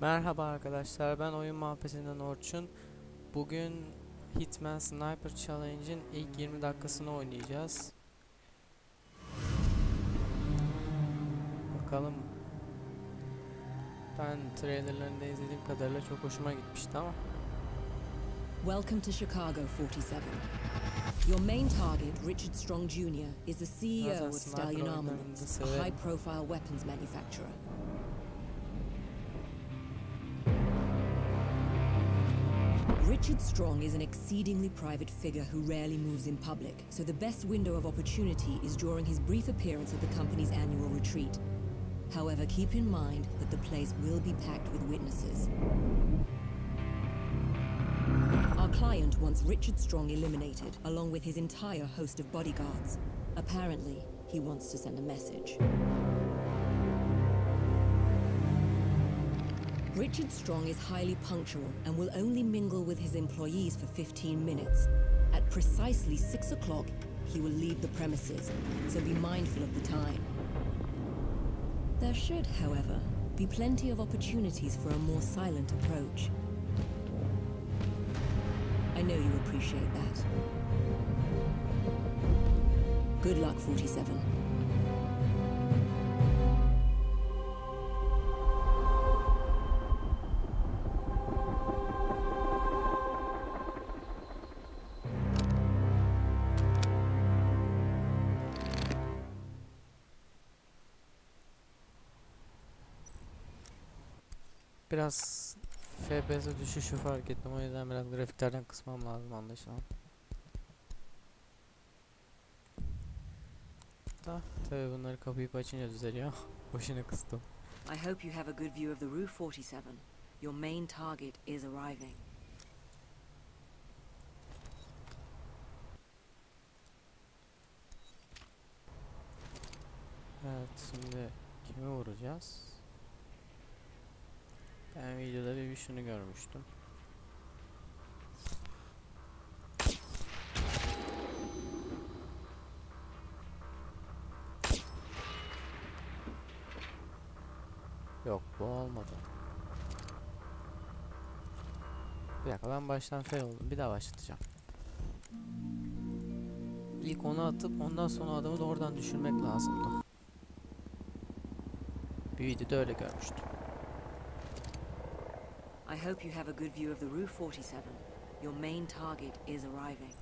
Merhaba arkadaşlar ben oyun muhabbetinden Orçun Bugün Hitman Sniper Challenge'in ilk 20 dakikasını oynayacağız Bakalım Ben trailerlarında izlediğim kadarıyla çok hoşuma gitmişti ama Welcome to Chicago 47. Your main target, Richard Strong Jr., is the CEO of Stallion Armaments, a severim. high profile weapons manufacturer. Richard Strong is an exceedingly private figure who rarely moves in public, so the best window of opportunity is during his brief appearance at the company's annual retreat. However, keep in mind that the place will be packed with witnesses. Our client wants Richard Strong eliminated, along with his entire host of bodyguards. Apparently, he wants to send a message. Richard Strong is highly punctual and will only mingle with his employees for 15 minutes. At precisely 6 o'clock, he will leave the premises, so be mindful of the time. There should, however, be plenty of opportunities for a more silent approach. I know you appreciate that. Good luck, 47. Biraz FPS düşüşü fark ettim o yüzden biraz grafiklerden kısmam lazım anlaşılan Da tabi bunları kapayıp açınca düzeliyor Boşuna kıstım I hope you have a good view of the Rue 47. Your main target is arriving. Evet şimdi kimi vuracağız? Videoda bir şunu görmüştüm. Yok bu olmadı. Bir dakika ben baştan fail oldum. Bir daha başlatacağım. İlk onu atıp ondan sonra adamı da oradan düşürmek lazımdı. Bir videoda öyle görmüştüm. I hope you have a good view of the Rue 47. Your main target is arriving.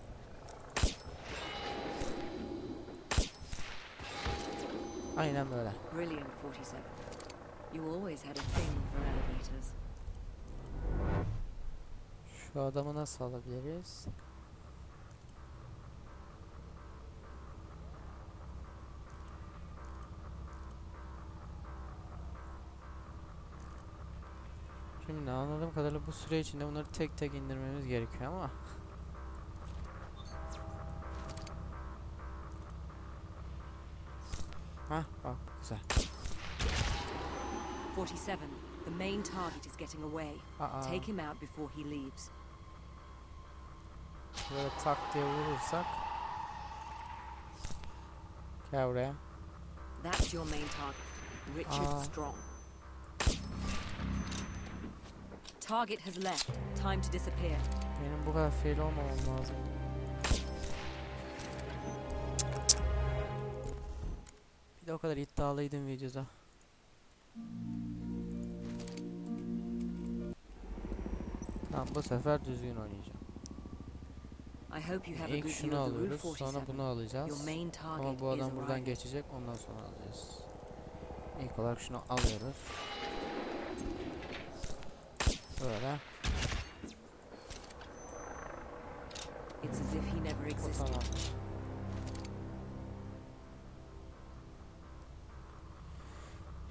Aynen böyle. Brilliant, 47. You always had a thing for elevators. Şu adamı nasıl alabiliriz? Kadarıyla bu süre içinde bunları tek tek indirmemiz gerekiyor ama Hah bak güzel. 47. The main target is getting away. Aa, Take him out before he leaves. böyle tak diye vurursak Gel buraya. That's your main target, Richard Ah. Strong. Target has left. Time to disappear. Benim bu kadar fail olmamam lazım. Bir de o kadar iddialıydım videoda. Tamam bu sefer düzgün oynayacağım. İlk şunu alıyoruz, sonra 47. bunu alacağız. Ama bu adam buradan geçecek, ondan sonra alacağız. İlk olarak şunu alıyoruz. Böyle. It's as if he never existed.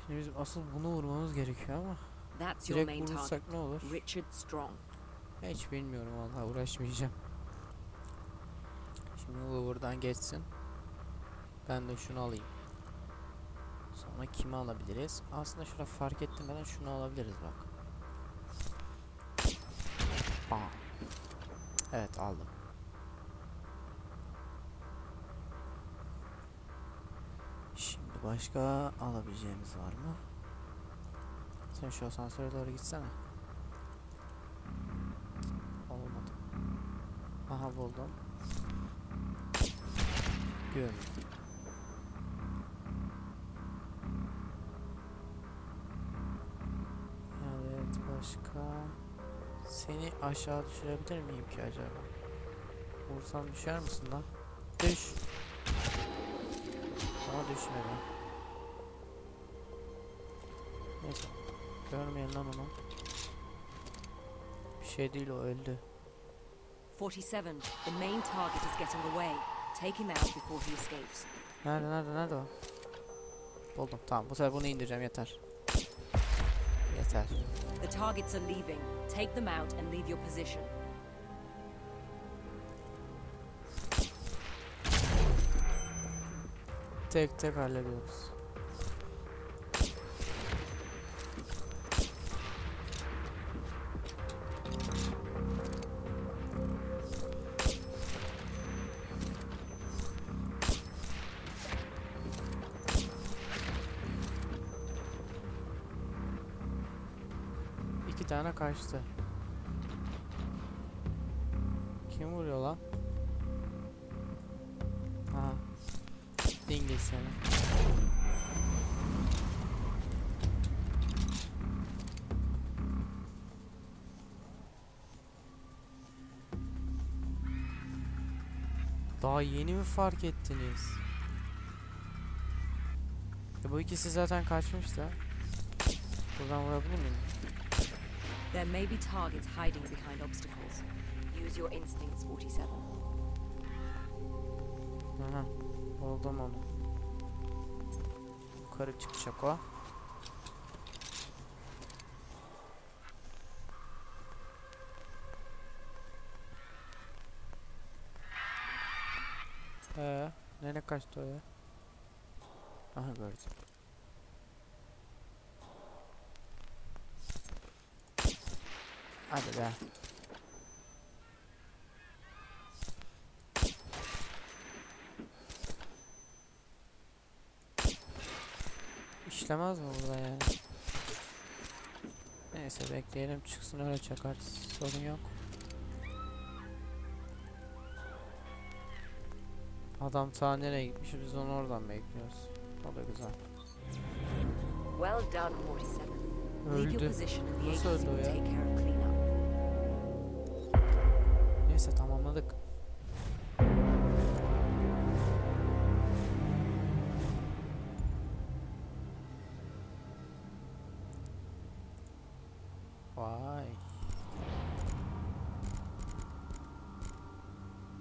Şimdi bizim asıl bunu vurmamız gerekiyor ama That's your direkt main target, vurursak ne olur? Richard Strong. Hiç bilmiyorum vallahi uğraşmayacağım. Şimdi bu buradan geçsin. Ben de şunu alayım. Sonra kimi alabiliriz? Aslında şurada fark ettirmeden şunu alabiliriz bak. Evet aldım. Şimdi başka alabileceğimiz var mı? Sen şu asansöre doğru gitsene. Olmadı. Aha buldum. Göm. Aşağı düşürebilir miyim ki acaba? Vursam düşer misin lan? Düş. Ama düşmedi. Neyse. Görmeyin lan onu. Bir şey değil o öldü. 47, the main target is getting away. Take him out before he escapes. Nerede nerede nerede o? Buldum tamam bu sefer bunu indireceğim yeter. The targets are leaving. Take them out and leave your position. Tek tek hallediyoruz. İki tane kaçtı. Kim vuruyor lan? Ha. Dingil seni. Daha yeni mi fark ettiniz? E bu ikisi zaten kaçmış da. Buradan vurabilir miyim? There may be targets hiding behind obstacles. Use your instincts, 47. Aha. Buldum onu. Yukarı çıkacak o. Ee, nereye kaçtı o ya? Aha gördüm. Hadi be. İşlemez mi burada yani? Neyse bekleyelim çıksın öyle çakar. Sorun yok. Adam ta nereye gitmiş biz onu oradan bekliyoruz. O da güzel. Well done, 47. Leave your Öldü. Nasıl öldü o ya? Neyse tamamladık. Vay.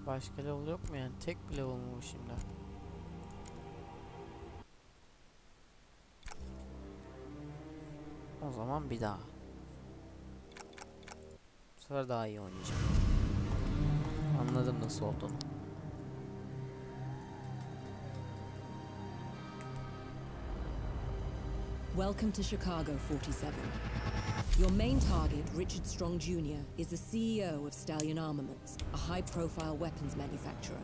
Başka level yok mu yani? Tek bir level mu şimdi? O zaman bir daha. Bu sefer daha iyi oynayacağım. Anladım nasıl olduğunu. Welcome to Chicago, 47. Your main target, Richard Strong Jr., is the CEO of Stallion Armaments, a high profile weapons manufacturer.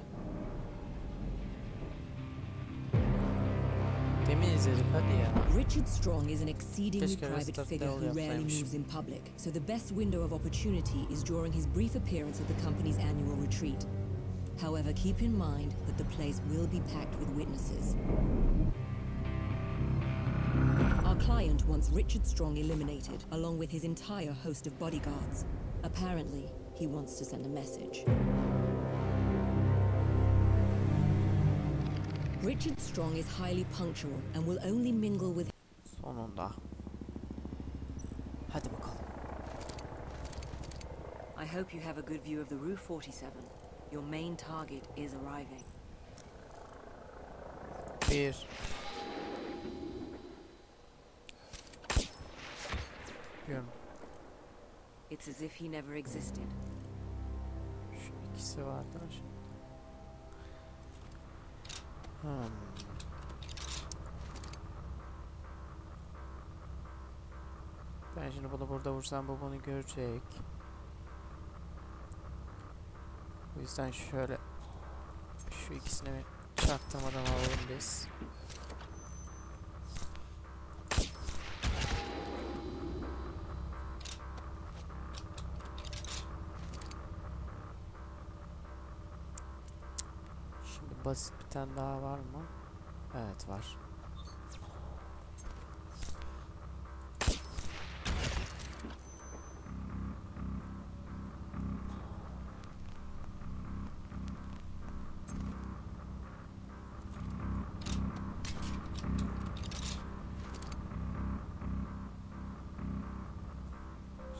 Demin izledik hadi ya. Richard Strong is an exceedingly private figure who rarely moves in public, so the best window of opportunity is during his brief appearance at the company's annual retreat. However, keep in mind that the place will be packed with witnesses. Our client wants Richard Strong eliminated, along with his entire host of bodyguards. Apparently, he wants to send a message. Richard Strong is highly punctual and will only mingle with Sonunda. Hadi bakalım. I hope you have a good view of the roof 47. Your main target is arriving. Bir. Göm. It's as if he never existed. Şu ikisi var değil şimdi? Hmm. Ben şimdi bunu burada vursam bu bunu görecek. O yüzden şöyle şu ikisini bir çaktırmadan alalım biz. Basit bir tane daha var mı? Evet var.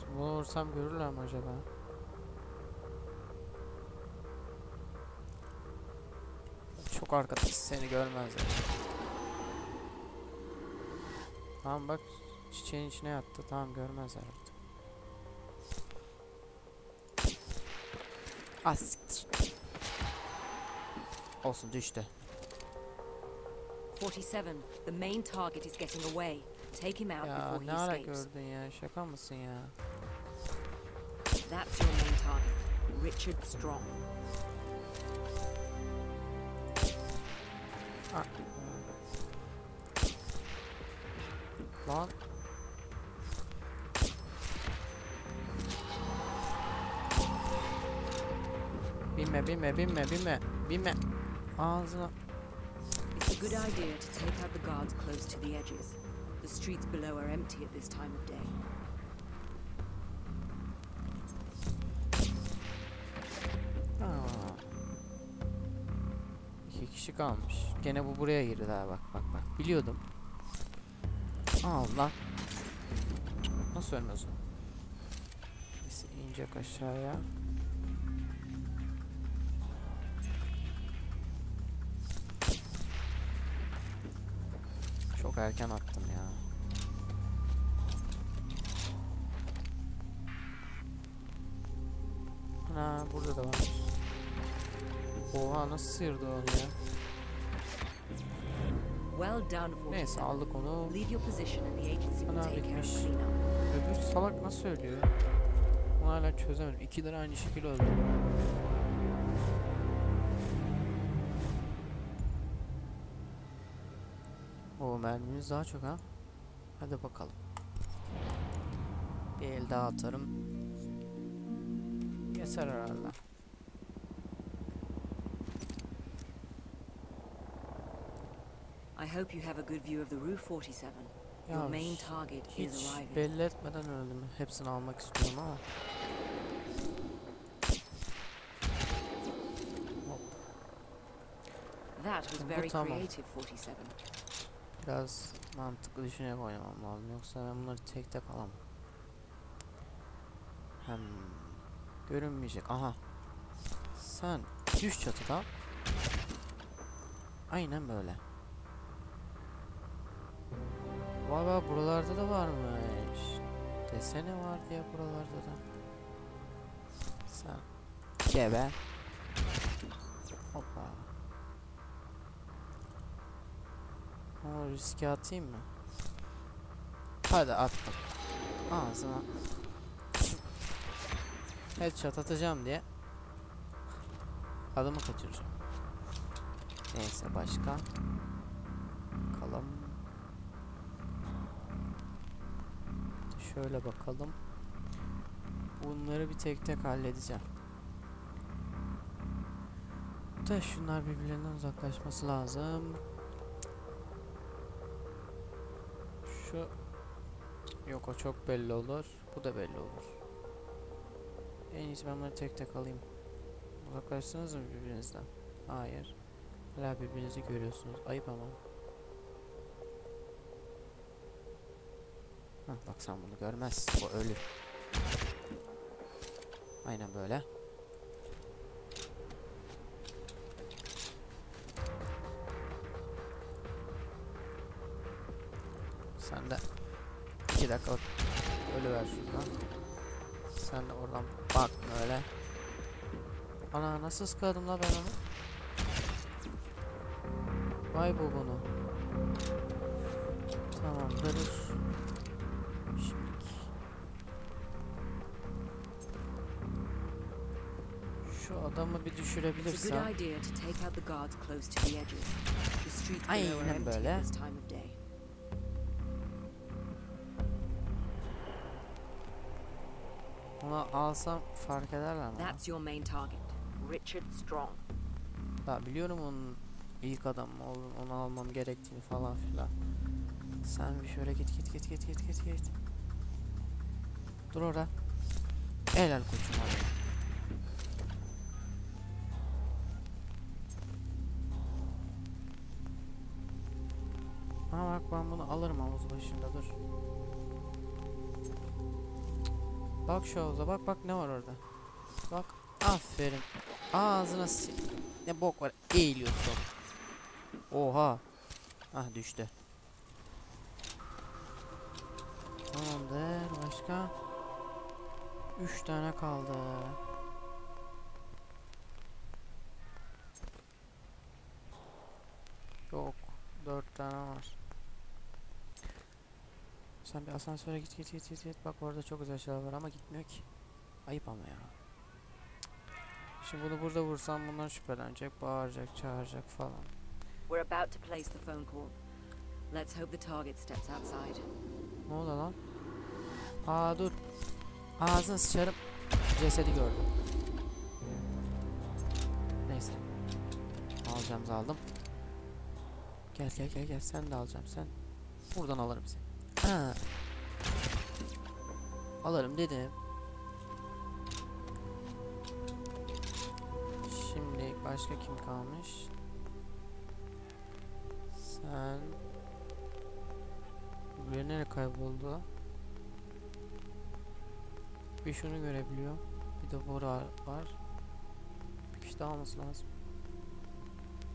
Şimdi bunu vursam görürler mi acaba? Çok arkada seni görmezler. Tamam bak çiçeğin içine yattı. Tamam görmezler artık. Ah siktir. Olsun düştü. 47, the main target is getting away. Take him out Ya before ne he escapes. gördün ya? Şaka mısın ya? That's your main target, Richard Strong. Lan. Binme binme binme binme binme. Ağzına. It's a good idea to take out the guards close to the edges. The streets below are empty at this time of day. Kişi kalmış. Gene bu buraya girdi daha bak bak bak. Biliyordum. Allah. Nasıl ölmüyorsun? Neyse inecek aşağıya. Çok erken attım ya. Ha burada da var. Oha nasıl sıyırdı onu ya? Well done, 47. Neyse aldık onu. Leave your position and the agency will Ana take care of bitmiş. Öbür salak nasıl ölüyor? Onu hala çözemedim. İki lira aynı şekilde öldü. O mermimiz daha çok ha. Hadi bakalım. Bir el daha atarım. Yeter herhalde. I hope you have a good view of the roof, 47. Your main target is arriving. belli etmeden öldüm. Hepsini almak istiyorum ama. That was very creative, 47. Biraz mantıklı düşünerek oynamam lazım. Yoksa ben bunları tek tek alamam. Hem görünmeyecek. Aha. Sen düş çatıdan. Aynen böyle. Vay vay buralarda da varmış. Desene var diye buralarda da. Sen gebe. Hoppa. Ama riske atayım mı? Hadi attım. Ağzına. Headshot atacağım diye. Adamı kaçıracağım. Neyse başka. Şöyle bakalım. Bunları bir tek tek halledeceğim. Da şunlar birbirlerinden uzaklaşması lazım. Şu yok o çok belli olur. Bu da belli olur. En iyisi ben bunları tek tek alayım. Uzaklaştınız mı birbirinizden? Hayır. Hala birbirinizi görüyorsunuz. Ayıp ama. Bak sen bunu görmezsin. Bu ölür. Aynen böyle. Sen de iki dakika ölüver şuradan. Sen de oradan bak böyle. Ana nasıl ıskaladım la ben onu? Vay bu bunu. Tamamdır. Şimdilik. Streets below are Aynen böyle. Onu alsam fark ederler mi? That's your main target, Richard Strong. Daha biliyorum onun ilk adam olduğunu, onu almam gerektiğini falan filan. Sen bir şöyle git git git git git git git. Dur orada. Helal koçum hadi. Ha bak ben bunu alırım havuz başında dur. Bak şu havuza bak bak ne var orada. Bak aferin. Ağzına si ne bok var eğiliyorsun. Oha. Ah düştü. Tamamdır başka. Üç tane kaldı. Yok. Dört tane var. Sen bir asansöre git git git git git. Bak orada çok güzel şeyler var ama gitmiyor ki. Ayıp ama ya. Şimdi bunu burada vursam bundan şüphelenecek, bağıracak, çağıracak falan. We're about to place the phone call. Let's hope the target steps outside. Ne oldu lan? Aa dur. Ağzını sıçarım. Cesedi gördüm. Neyse. Alacağım aldım. Gel gel gel gel sen de alacağım sen. Buradan alırım seni. Ha. Alırım dedim. Şimdi başka kim kalmış? Sen Buraya nereye kayboldu? Bir şunu görebiliyor. Bir de Bora var. Bir kişi daha olması lazım.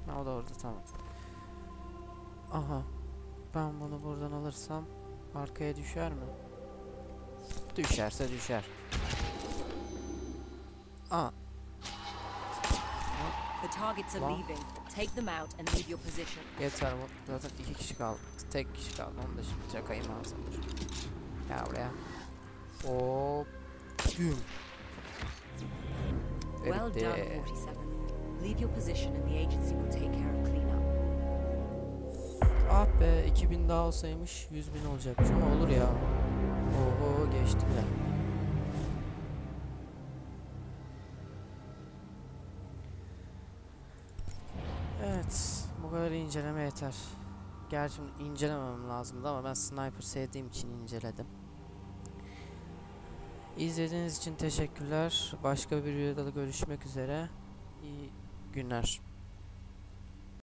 Ha, o da orada tamam. Aha. Ben bunu buradan alırsam arkaya düşer mi? Düşerse düşer. Aa. The targets are leaving. Take them out and leave your position. Yeter bu. Zaten iki kişi kaldı. Tek kişi kaldı. Onu da şimdi çakayım ağzına. Gel buraya. Hop. Güm. Well done, Bitti. 47. Leave your position and the agency will take care of cleanup. Ah be 2000 daha olsaymış 100 bin olacakmış ama olur ya. Oho geçti bile. Evet bu kadar inceleme yeter. Gerçi incelememem lazımdı ama ben sniper sevdiğim için inceledim. İzlediğiniz için teşekkürler. Başka bir videoda da görüşmek üzere. İyi günler.